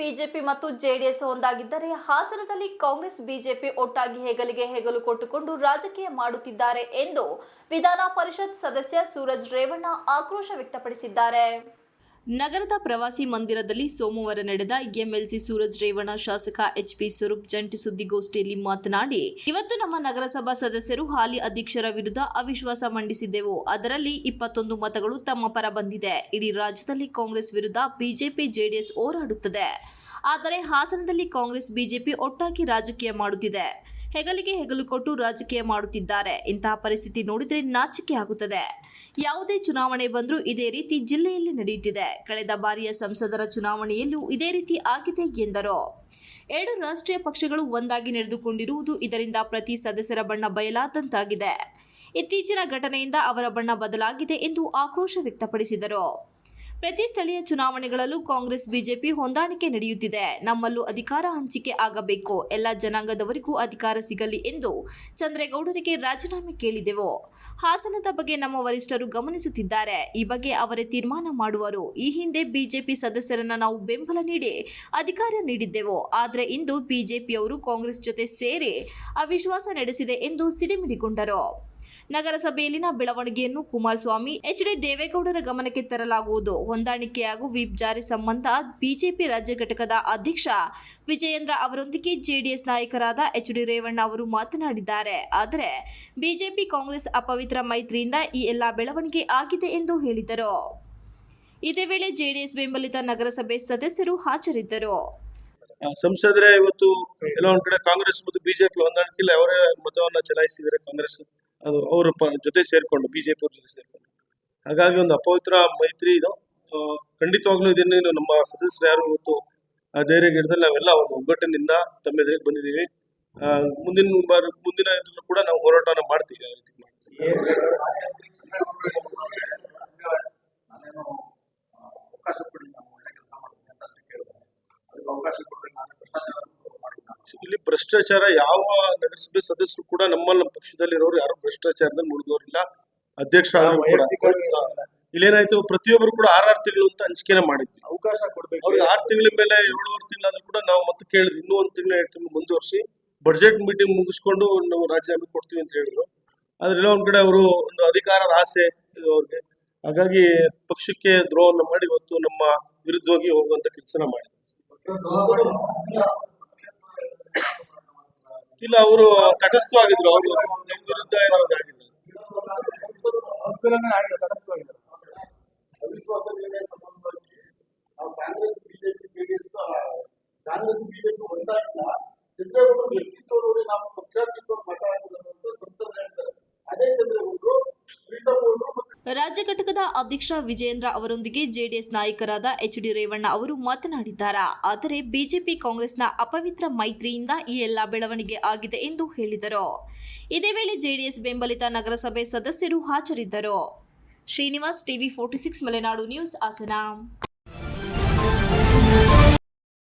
BJP ಮತ್ತು JDS ಒಂದಾಗಿದ್ದರೆ ಹಾಸನದಲ್ಲಿ Congress, BJP ಒಟ್ಟಾಗಿ ಹೆಗಲಿಗೆ ಹೆಗಲು ಕೊಟ್ಟುಕೊಂಡು ರಾಜಕೀಯ ಮಾಡುತ್ತಿದ್ದಾರೆ ಎಂದು ವಿಧಾನ ಪರಿಷತ್ ಸದಸ್ಯ ಸೂರಜ್ ರೇವಣ್ಣ ಆಕ್ರೋಶ ವ್ಯಕ್ತಪಡಿಸಿದ್ದಾರೆ. ನಗರದ ಪ್ರವಾಸಿ ಮಂದಿರದಲ್ಲಿ ಸೋಮವಾರ ನಡೆದ ಎಂಎಲ್ಸಿ ಸೂರಜ್ ರೇವಣ್ಣ ಶಾಸಕ ಎಚ್ಪಿ ಸ್ವರೂಪ್ ಜಂಟಿ ಸುದ್ದಿಗೋಷ್ಠಿಯಲ್ಲಿ ಮಾತನಾಡಿ, ಇವತ್ತು ನಮ್ಮ ನಗರಸಭಾ ಸದಸ್ಯರು ಹಾಲಿ ಅಧ್ಯಕ್ಷರ ವಿರುದ್ಧ ಅವಿಶ್ವಾಸ ಮಂಡಿಸಿದ್ದೆವು. ಅದರಲ್ಲಿ ಇಪ್ಪತ್ತೊಂದು ಮತಗಳು ತಮ್ಮ ಪರ ಬಂದಿದೆ. ಇಡೀ ರಾಜ್ಯದಲ್ಲಿ ಕಾಂಗ್ರೆಸ್ ವಿರುದ್ಧ ಬಿಜೆಪಿ ಜೆಡಿಎಸ್ ಹೋರಾಡುತ್ತದೆ. ಆದರೆ ಹಾಸನದಲ್ಲಿ ಕಾಂಗ್ರೆಸ್, ಬಿಜೆಪಿ ಒಟ್ಟಾಗಿ ರಾಜಕೀಯ ಮಾಡುತ್ತಿದೆ. ಹೆಗಲಿಗೆ ಹೆಗಲು ಕೊಟ್ಟು ರಾಜಕೀಯ ಮಾಡುತ್ತಿದ್ದಾರೆ. ಇಂತಹ ಪರಿಸ್ಥಿತಿ ನೋಡಿದರೆ ನಾಚಿಕೆ ಆಗುತ್ತದೆ. ಯಾವುದೇ ಚುನಾವಣೆ ಬಂದರೂ ಇದೇ ರೀತಿ ಜಿಲ್ಲೆಯಲ್ಲಿ ನಡೆಯುತ್ತಿದೆ. ಕಳೆದ ಬಾರಿಯ ಸಂಸದರ ಚುನಾವಣೆಯಲ್ಲೂ ಇದೇ ರೀತಿ ಆಗಿದೆ ಎಂದರು. ಎರಡು ರಾಷ್ಟ್ರೀಯ ಪಕ್ಷಗಳು ಒಂದಾಗಿ ನಡೆದುಕೊಂಡಿರುವುದು ಇದರಿಂದ ಪ್ರತಿ ಸದಸ್ಯರ ಬಣ್ಣ ಬಯಲಾದಂತಾಗಿದೆ. ಇತ್ತೀಚಿನ ಘಟನೆಯಿಂದ ಅವರ ಬಣ್ಣ ಬದಲಾಗಿದೆ ಎಂದು ಆಕ್ರೋಶ ವ್ಯಕ್ತಪಡಿಸಿದರು. ಪ್ರತಿ ಸ್ಥಳೀಯ ಚುನಾವಣೆಗಳಲ್ಲೂ ಕಾಂಗ್ರೆಸ್, ಬಿಜೆಪಿ ಹೊಂದಾಣಿಕೆ ನಡೆಯುತ್ತಿದೆ. ನಮ್ಮಲ್ಲೂ ಅಧಿಕಾರ ಹಂಚಿಕೆ ಆಗಬೇಕು. ಎಲ್ಲ ಜನಾಂಗದವರಿಗೂ ಅಧಿಕಾರ ಸಿಗಲಿ ಎಂದು ಚಂದ್ರೇಗೌಡರಿಗೆ ರಾಜೀನಾಮೆ ಕೇಳಿದೆವು. ಹಾಸನದ ಬಗ್ಗೆ ನಮ್ಮ ವರಿಷ್ಠರು ಗಮನಿಸುತ್ತಿದ್ದಾರೆ. ಈ ಬಗ್ಗೆ ಅವರೇ ತೀರ್ಮಾನ ಮಾಡುವರು. ಈ ಹಿಂದೆ ಬಿಜೆಪಿ ಸದಸ್ಯರನ್ನ ನಾವು ಬೆಂಬಲ ನೀಡಿ ಅಧಿಕಾರ ನೀಡಿದ್ದೆವು. ಆದರೆ ಇಂದು ಬಿಜೆಪಿಯವರು ಕಾಂಗ್ರೆಸ್ ಜೊತೆ ಸೇರಿ ಅವಿಶ್ವಾಸ ನಡೆಸಿದೆ ಎಂದು ಸಿಡಿಮಿಡಿಗೊಂಡರು. ನಗರಸಭೆಯಲ್ಲಿನ ಬೆಳವಣಿಗೆಯನ್ನು ಕುಮಾರಸ್ವಾಮಿ ಎಚ್ ಡಿ ದೇವೇಗೌಡರ ಗಮನಕ್ಕೆ ತರಲಾಗುವುದು. ಹೊಂದಾಣಿಕೆ ಹಾಗೂ ವಿಪ್ ಜಾರಿ ಸಂಬಂಧ ಬಿಜೆಪಿ ರಾಜ್ಯ ಘಟಕದ ಅಧ್ಯಕ್ಷ ವಿಜಯೇಂದ್ರ ಅವರೊಂದಿಗೆ ಜೆಡಿಎಸ್ ನಾಯಕರಾದ ಎಚ್ ಡಿ ರೇವಣ್ಣ ಅವರು ಮಾತನಾಡಿದ್ದಾರೆ. ಆದರೆ ಬಿಜೆಪಿ ಕಾಂಗ್ರೆಸ್ ಅಪವಿತ್ರ ಮೈತ್ರಿಯಿಂದ ಈ ಎಲ್ಲಾ ಬೆಳವಣಿಗೆ ಆಗಿದೆ ಎಂದು ಹೇಳಿದರು. ಇದೇ ವೇಳೆ ಜೆಡಿಎಸ್ ಬೆಂಬಲಿತ ನಗರಸಭೆ ಸದಸ್ಯರು ಹಾಜರಿದ್ದರು. ಸಂಸದರೇ ಇವತ್ತು ಕೆಲವೊಂದು ಕಡೆ ಕಾಂಗ್ರೆಸ್ ಮತ್ತು ಬಿಜೆಪಿ ಹೊಂದಾಣಿಕೆ ಅವರೇ ಮತವನ್ನ ಚಲಾಯಿಸಿದ್ದಾರೆ ಕಾಂಗ್ರೆಸ್. ಅದು ಅವರ ಜೊತೆ ಸೇರ್ಕೊಂಡು ಬಿಜೆಪಿ ಅವ್ರ ಜೊತೆ ಸೇರಿಕೊಂಡು. ಹಾಗಾಗಿ ಒಂದು ಅಪವಿತ್ರ ಮೈತ್ರಿ ಇದು. ಖಂಡಿತವಾಗ್ಲೂ ಇದನ್ನೇನು ನಮ್ಮ ಸದಸ್ಯರು ಯಾರು ಇವತ್ತು ಆ ಧೈರ್ಯ ಗಿಡದಲ್ಲಿ ನಾವೆಲ್ಲ ಒಂದು ಒಗ್ಗಟ್ಟಿನಿಂದ ತಮ್ಮ ಎದುರಿಗೆ ಬಂದಿದ್ದೀವಿ. ಮುಂದಿನ ಬಾರಿ ಮುಂದಿನ ಕೂಡ ನಾವು ಹೋರಾಟನ ಮಾಡ್ತೀವಿ ಆ ರೀತಿ ಮಾಡ್ತೀವಿ. ನಾನೇನು ಆ, ಅವಕಾಶ ಕೊಡಿ ನಾನು ಒಳ್ಳೆ ಕೆಲಸ ಮಾಡ್ತೀನಿ ಅಂತ ಅಷ್ಟೇ ಕೇಳಿದೆ ಅದಕ್ಕೆ ಅವಕಾಶ ಕೊಟ್ಟರೆ ನಾನು ಭ್ರಷ್ಟಾಚಾರ ಮಾಡಿಲ್ಲ ಇಲ್ಲಿ ಭ್ರಷ್ಟಾಚಾರ ಯಾವ ನಗರಸಭೆ ಸದಸ್ಯರು ಕೂಡ ನಮ್ಮ ಪಕ್ಷದಲ್ಲಿ ಇರೋರು ಯಾರು ಭ್ರಷ್ಟಾಚಾರದಲ್ಲಿ ಮುಳುಗೋರಿಲ್ಲ. ಅಧ್ಯಕ್ಷ ಇಲ್ಲೇನಾಯ್ತು ಪ್ರತಿಯೊಬ್ಬರು ಕೂಡ ಆರಾರು ತಿಂಗಳು ಅಂತ ಹಂಚಿಕೆನ ಮಾಡಿದ್ವಿ. ಅವಕಾಶ ಕೊಡ್ಬೇಕು. ಅವ್ರಿಗೆ ಆರು ತಿಂಗಳ ಮೇಲೆ ಏಳುವರೆ ತಿಂಗಳಾದ್ರೂ ಕೂಡ ನಾವು ಮತ್ತೆ ಕೇಳಿದ್ವಿ. ಇನ್ನೂ ಒಂದು ತಿಂಗಳು ಎರಡು ತಿಂಗಳು ಮುಂದುವರಿಸಿ. ಬಡ್ಜೆಟ್ ಮೀಟಿಂಗ್ ಮುಗಿಸ್ಕೊಂಡು ನಾವು ರಾಜೀನಾಮೆ ಕೊಡ್ತೀವಿ ಅಂತ ಹೇಳಿದ್ರು. ಆದ್ರೆ ಎಲ್ಲ ಒಂದ್ ಕಡೆ ಅವರು ಒಂದು ಅಧಿಕಾರದ ಆಸೆ ಇದು ಅವ್ರಿಗೆ. ಹಾಗಾಗಿ ಪಕ್ಷಕ್ಕೆ ದ್ರೋಹವನ್ನು ಮಾಡಿ ಇವತ್ತು ನಮ್ಮ ವಿರುದ್ಧವಾಗಿ ಹೋಗುವಂತ ಕೆಲಸನ ಮಾಡಿ ಇಲ್ಲ ಅವರು ತಟಸ್ಥವಾಗಿದ್ರು. ಅವರು ನಿಮ್ ವಿರುದ್ಧ ಇರೋದಾಗಿಲ್ಲ Congress BJP JDS Congress BJP ಒಂದಾಗಿಲ್ಲ. ಚಂದ್ರೇಗೌಡರು ರಾಜ್ಯ ಘಟಕದ ಅಧ್ಯಕ್ಷ ವಿಜಯೇಂದ್ರ ಅವರೊಂದಿಗೆ ಜೆಡಿಎಸ್ ನಾಯಕರಾದ ಎಚ್ ಡಿ ರೇವಣ್ಣ ಅವರು ಮಾತನಾಡಿದ್ದಾರೆ. ಆದರೆ ಬಿಜೆಪಿ ಕಾಂಗ್ರೆಸ್ನ ಅಪವಿತ್ರ ಮೈತ್ರಿಯಿಂದ ಈ ಎಲ್ಲ ಬೆಳವಣಿಗೆ ಆಗಿದೆ ಎಂದು ಹೇಳಿದರು. ಇದೇ ವೇಳೆ ಜೆಡಿಎಸ್ ಬೆಂಬಲಿತ ನಗರಸಭೆ ಸದಸ್ಯರು ಹಾಜರಿದ್ದರು. Srinivas TV forty six Malenadu news Hassan.